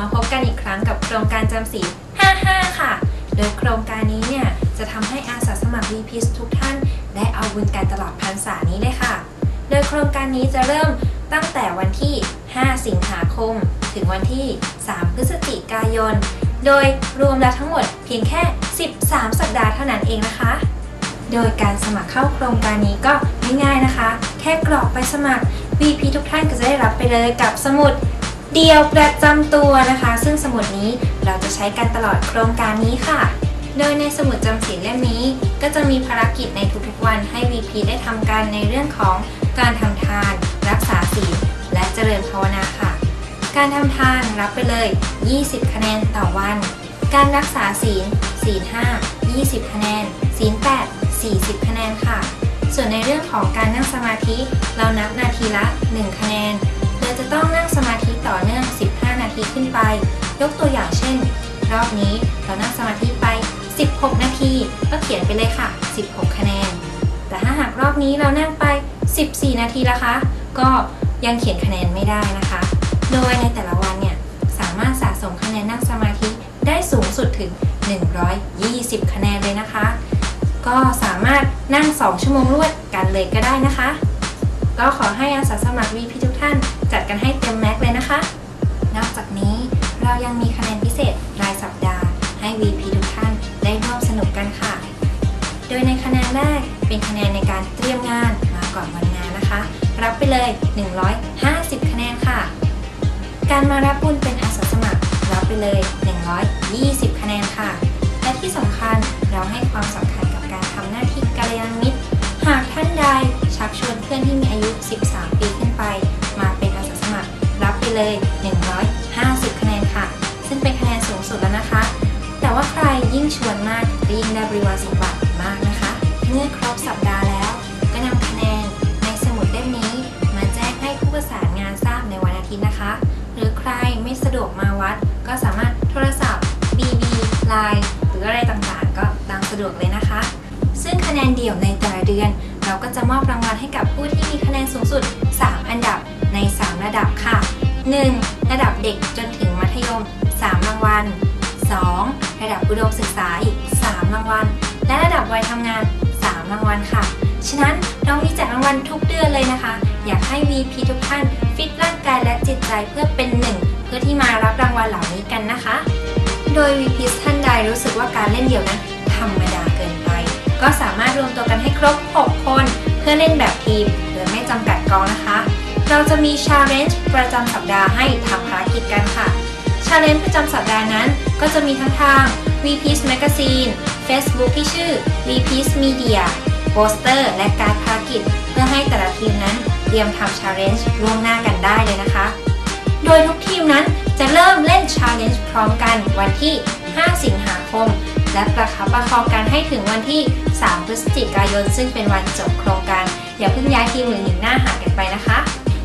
มาพบกันอีกครั้งกับโครงการจำศีล55 ค่ะ โดยโครงการนี้เนี่ยจะทำให้อาสาสมัคร v p ทุกท่านได้เอาบุญกันตลอดพรรษานี้เลยค่ะ โดยโครงการนี้จะเริ่มตั้งแต่วันที่ 5 สิงหาคม ถึงวันที่ 3 พฤศจิกายน โดยรวมแล้วทั้งหมดเพียงแค่ 13 สัปดาห์เท่านั้นเองนะคะ โดยการสมัครเข้าโครงการนี้ก็ง่ายๆนะคะ แค่กรอกไปสมัคร VP ทุกท่านก็จะได้รับไปเลยกับสมุด เดี่ยวประจำตัวนะคะ ซึ่งสมุดนี้เราจะใช้กันตลอดโครงการนี้ค่ะ โดยในสมุดจำศีลเล่มนี้ ก็จะมีภารกิจในทุกๆวันให้ VP ได้ทำกันในเรื่องของการทำทาน รักษาศีลและเจริญภาวนาค่ะ การทำทานรับไปเลย 20 คะแนนต่อวัน การรักษาศีลศีล5 20 คะแนน ศีล8 40 คะแนนค่ะ ส่วนในเรื่องของการนั่งสมาธิ เรานับนาทีละ 1 คะแนน เราจะต้องนั่งสมาธิต่อเนื่อง 15 นาทีขึ้นไป ยกตัวอย่างเช่น รอบนี้เรานั่งสมาธิไป 16 นาที ก็เขียนไปเลยค่ะ 16 คะแนน แต่ถ้าหากรอบนี้เรานั่งไป 14 นาทีละคะ ก็ยังเขียนคะแนนไม่ได้นะคะ โดยในแต่ละวันเนี่ย สามารถสะสมคะแนนนั่งสมาธิได้สูงสุดถึง 120 คะแนนเลยนะคะ ก็สามารถนั่ง 2 ชั่วโมงรวดกันเลยก็ได้นะคะ ก็ขอให้อาสาสมัคร VP ทุกท่านจัดกันให้เต็มแม็กเลยนะคะ นอกจากนี้เรายังมีคะแนนพิเศษรายสัปดาห์ให้ VP ทุกท่านได้ร่วมสนุกกันค่ะ โดยในคะแนนแรกเป็นคะแนนในการเตรียมงานมาก่อนวันงานนะคะ รับไปเลย 150 คะแนนค่ะ การมารับบุญเป็นอาสาสมัครรับไปเลย 120 คะแนนค่ะ และที่สำคัญเราให้ความสำ ชักชวนเพื่อนที่มีอายุ 13 ปีขึ้นไป มาเป็นอาสาสมัคร รับไปเลย 150 คะแนนค่ะ ซึ่งเป็นคะแนนสูงสุดแล้วนะคะ แต่ว่าใครยิ่งชวนมากก็ยิ่งได้บริวารสมบัติมากนะคะ เมื่อครบสัปดาห์แล้ว ก็นำคะแนนในสมุดเล่มนี้ มาแจ้งให้ผู้ประสานงานทราบในวันอาทิตย์นะคะ หรือใครไม่สะดวกมาวัด ก็สามารถโทรศัพท์ BB Line หรืออะไรต่างๆ ก็ตามสะดวกเลยนะคะ ซึ่งคะแนนเดี่ยวในแต่ละเดือน เราก็จะมอบรางวัลให้กับผู้ที่มีคะแนนสูงสุด 3 อันดับใน 3 ระดับค่ะ 1. ระดับเด็กจนถึงมัธยม 3 รางวัล 2. ระดับอุดมศึกษาอีก 3 รางวัล และระดับวัยทำงาน 3 รางวัลค่ะ ฉะนั้นเรามีแจกรางวัลทุกเดือนเลยนะคะ อยากให้ VP ทุกท่านฟิตร่างกายและจิตใจเพื่อเป็นหนึ่ง เพื่อที่มารับรางวัลเหล่านี้กันนะคะ โดย VP ท่านใดรู้สึกว่าการเล่นเดี่ยวนั้นธรรมดา ก็สามารถรวมตัวกันให้ครบ 6 คน เพื่อเล่นแบบทีมโดยไม่จำกัดกองนะคะ เราจะมี Challenge ประจำสัปดาห์ให้ทำภารกิจกันค่ะ Challenge ประจำสัปดาห์นั้น ก็จะมีทั้งทาง Vpeace Magazine Facebook ที่ชื่อ Vpeace Media โปสเตอร์และการภารกิจ เพื่อให้แต่ละทีมนั้นเตรียมทำ Challenge ล่วงหน้ากันได้เลยนะคะ โดยทุกทีมนั้นจะเริ่มเล่น Challenge พร้อมกันวันที่ 5 สิงหาคม และประคับประคองกันให้ถึงวันที่ 3 พฤศจิกายน ซึ่งเป็นวันจบโครงการ อย่าเพิ่งย้ายทีมหรือหนีหน้าหากันไปนะคะ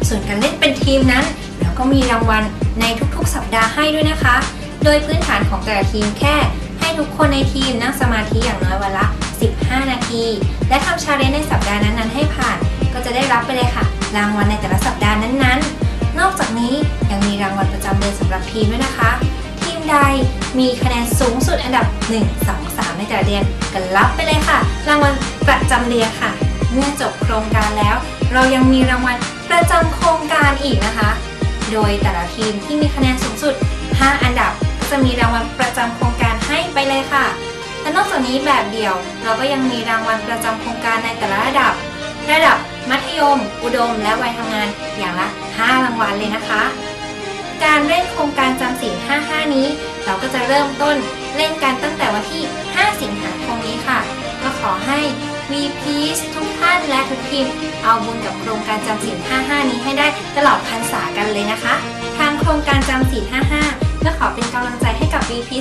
ส่วนการเล่นเป็นทีมนั้นเราก็มีรางวัลในทุกๆ สัปดาห์ให้ด้วยนะคะ โดยพื้นฐานของแต่ละทีมแค่ ให้ทุกคนในทีมนั่งสมาธิอย่างน้อยวันละ 15 นาที และทำชาเลนจ์ในสัปดาห์นั้นๆให้ผ่าน ก็จะได้รับไปเลยค่ะ รางวัลในแต่ละสัปดาห์นั้นๆ นอกจากนี้ยังมีรางวัลประจำเดือนสำหรับทีมด้วยนะคะ ใด มีคะแนนสูงสุดอันดับ 1 2 3 ในแต่ละเดือนก็รับไปเลยค่ะ รางวัลประจำเดือนค่ะ เมื่อจบโครงการแล้ว เรายังมีรางวัลประจำโครงการอีกนะคะ โดยแต่ละทีมที่มีคะแนนสูงสุด 5 อันดับจะมีรางวัลประจำโครงการให้ไปเลยค่ะ และนอกจากนี้แบบเดียว เราก็ยังมีรางวัลประจำโครงการในแต่ละระดับ ระดับมัธยม อุดม และวัยทำงานอย่างละ 5 รางวัลเลยนะคะ การเล่นโครงการจำ จะเริ่มต้นเล่นกันตั้งแต่วันที่ 5 สิงหาคมนี้ค่ะ ก็ขอให้ VP ทุกท่านและทุกทีม เอาบุญกับโครงการจำศีล55 นี้ให้ได้ตลอดพรรษากันเลยนะคะ ทางโครงการจำศีล55 ก็ขอเป็นกำลังใจให้กับ VP